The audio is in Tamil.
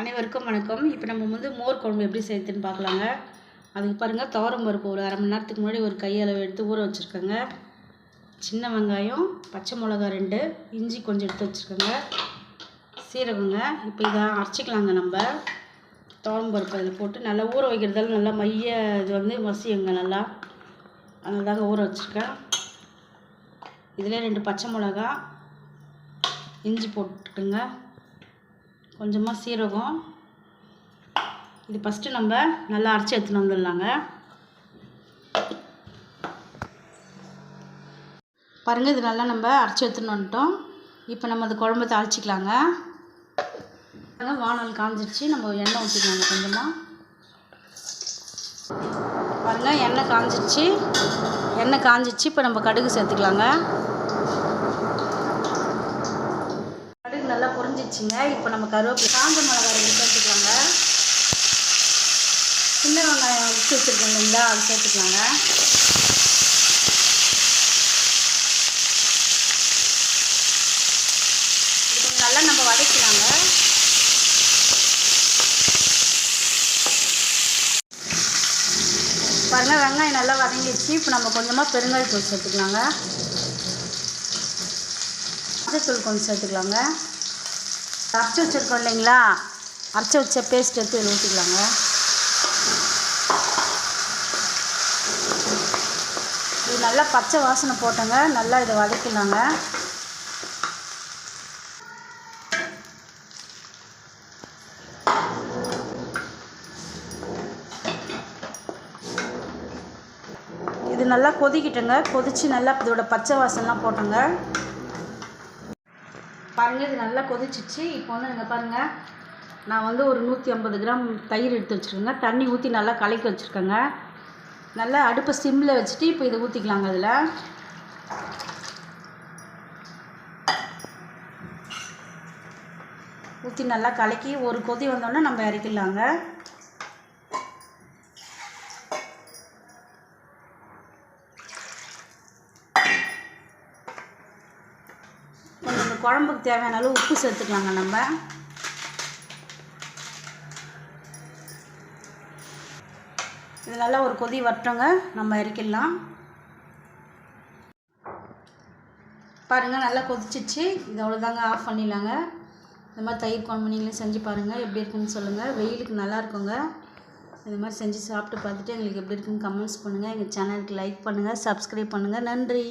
அனைவருக்கும் வணக்கம். இப்போ நம்ம வந்து மோர் குழம்பு எப்படி சேர்த்துன்னு பார்க்கலாங்க. அதுக்கு பாருங்கள் துவரம் பருப்பு ஒரு அரை மணி நேரத்துக்கு முன்னாடி ஒரு கையளவு எடுத்து ஊற வச்சுருக்கேங்க. சின்ன வெங்காயம் பச்சை மிளகா ரெண்டு இஞ்சி கொஞ்சம் எடுத்து வச்சுருக்கோங்க. சீரகங்க இப்போ இதை அரைச்சிக்கலாங்க நம்ம. துவரம் பருப்பு அதில் போட்டு நல்லா ஊற வைக்கிறதால நல்லா மைய இது வந்து மசியுங்க நல்லா. அதனால தாங்க ஊற வச்சுருக்கேன். இதில் ரெண்டு பச்சை மிளகா இஞ்சி போட்டுக்கோங்க. கொஞ்சமாக சீரகம். இது ஃபஸ்ட்டு நம்ம நல்லா அரைச்சி எடுத்துன்னு வந்துடலாங்க. பாருங்கள் இது நல்லா நம்ம அரைச்சி எடுத்துன்னு வந்துட்டோம். இப்போ நம்ம அது குழம்பு தாளிச்சிக்கலாங்க. பாருங்க வானல் காஞ்சிருச்சு. நம்ம எண்ணெய் ஊற்றிக்கலாங்க கொஞ்சமாக பாருங்கள் எண்ணெய் காஞ்சிருச்சு. எண்ணெய் காஞ்சிருச்சு. இப்போ நம்ம கடுகு சேர்த்துக்கலாங்க கடுகு நல்லா பொரிஞ்சிச்சுங்க இப்போ நம்ம கருவேப்பிலை காஞ்ச மிளகா ரெண்டு சேர்த்துக்கலாங்க. சின்ன வெங்காயம் உரிச்சு வச்சுருக்கோம் இல்லைங்களா அது சேர்த்துக்கலாங்க. இப்போ கொஞ்சம் நல்லா நம்ம வதக்கலாங்க பாருங்க வெங்காயம் நல்லா வதங்கிடுச்சு. இப்போ நம்ம கொஞ்சமாக பெருங்காயத்தூள் சேர்த்துக்கலாங்க. மஞ்சத்தூள் கொஞ்சம் சேர்த்துக்கலாங்க. அரைச்சி வச்சுருக்கோம் இல்லைங்களா? அரைச்சி வச்ச பேஸ்ட் எடுத்து இதில் ஊற்றிக்கலாங்க இது நல்லா பச்சை வாசனை போட்டோங்க. நல்லா இதை வதக்கலாங்க இது நல்லா கொதிக்கிட்டுங்க. கொதித்து நல்லா இதோட பச்சை வாசனைலாம் போட்டோங்க. பாருங்கள் இது நல்லா கொதிச்சிச்சு. இப்போ வந்து நீங்கள் பாருங்கள் நான் வந்து ஒரு நூற்றி ஐம்பது கிராம் தயிர் எடுத்து வச்சுருக்கேங்க. தண்ணி ஊற்றி நல்லா கலக்கி வச்சுருக்கேங்க. நல்லா அடுப்பை சிம்மில் வச்சுட்டு இப்போ இதை ஊற்றிக்கலாங்க அதில் ஊற்றி நல்லா கலக்கி ஒரு கொதி வந்தோடனே நம்ம இறக்கிடலாங்க. குழம்புக்கு தேவையான அளவு உப்பு சேர்த்துக்கலாங்க நம்ம. இது நல்லா ஒரு கொதி வரட்டோங்க நம்ம இறக்கிடலாம். பாருங்கள் நல்லா கொதிச்சிச்சு. இது அவ்வளோதாங்க ஆஃப் பண்ணிடலாங்க. இந்த மாதிரி தயிர் குழம்பு நீங்களும் செஞ்சு பாருங்கள் எப்படி இருக்குன்னு சொல்லுங்கள் வெயிலுக்கு நல்லா இருக்குங்க. இந்த மாதிரி செஞ்சு சாப்பிட்டு பார்த்துட்டு எங்களுக்கு எப்படி இருக்குன்னு கமெண்ட்ஸ் பண்ணுங்கள் எங்கள் சேனலுக்கு லைக் பண்ணுங்கள் சப்ஸ்கிரைப் பண்ணுங்கள் நன்றி.